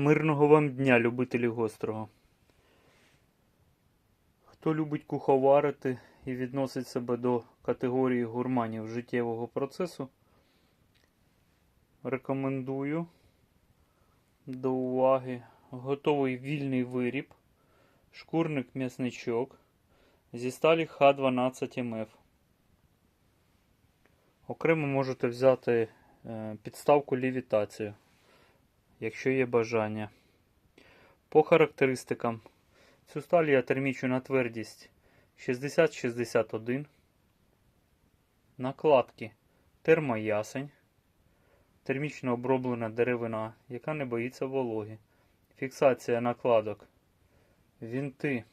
Мирного вам дня, любителі гострого. Хто любить куховарити і відносить себе до категорії гурманів життєвого процесу, рекомендую до уваги готовий вільний виріб, шкурник м'ясничок зі сталі Х12МФ. Окремо можете взяти е, підставку лівітацію, якщо є бажання. По характеристикам. Цю сталь я термічу на твердість 60-61. Накладки термоясень. Термічно оброблена деревина, яка не боїться вологи. Фіксація накладок. Вінти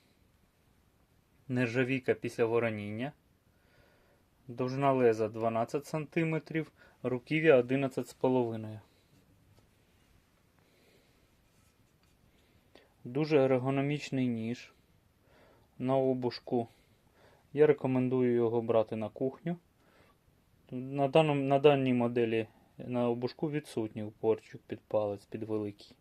нержавійка після вороніння. Довжина леза 12 см, руків'я 11,5 Дуже ергономічний ніж на обушку. Я рекомендую його брати на кухню. На, даному, на даній моделі на обушку відсутній упорчик під палець, під великий.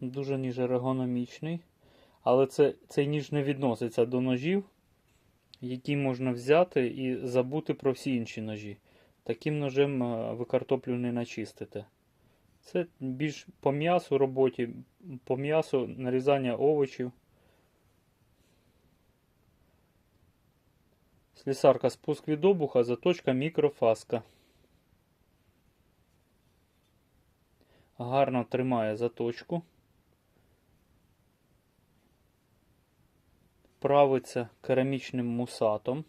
Дуже ніж ергономічний. Але це, цей ніж не відноситься до ножів, які можна взяти і забути про всі інші ножі. Таким ножем е, ви картоплю не начистите. Це більш по м'ясу роботі, по м'ясу нарізання овочів. Слісарка спуск від обуха, заточка мікрофаска. Гарно тримає заточку. Правиться керамічним мусатом.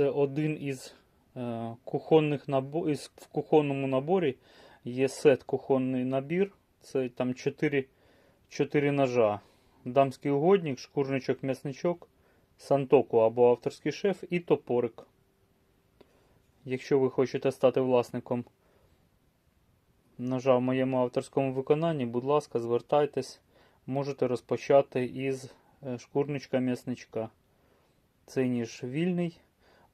Це один із е, кухонних наборів. В кухонному наборі є сет кухонний набір. Це там 4, 4 ножа. Дамський угодник, шкурничок, м'ясничок, сантоку або авторський шеф і топорик. Якщо ви хочете стати власником ножа в моєму авторському виконанні, будь ласка, звертайтесь. Можете розпочати із е, шкурничка м'ясничка. Цей ніж вільний.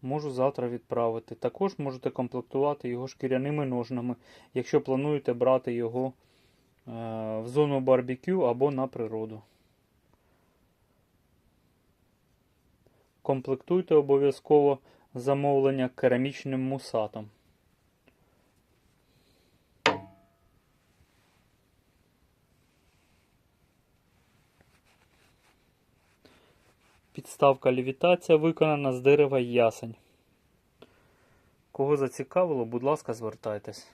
Можу завтра відправити. Також можете комплектувати його шкіряними ножнами, якщо плануєте брати його е, в зону барбекю або на природу. Комплектуйте обов'язково замовлення керамічним мусатом. Підставка лівітація виконана з дерева ясень. Кого зацікавило, будь ласка, звертайтесь.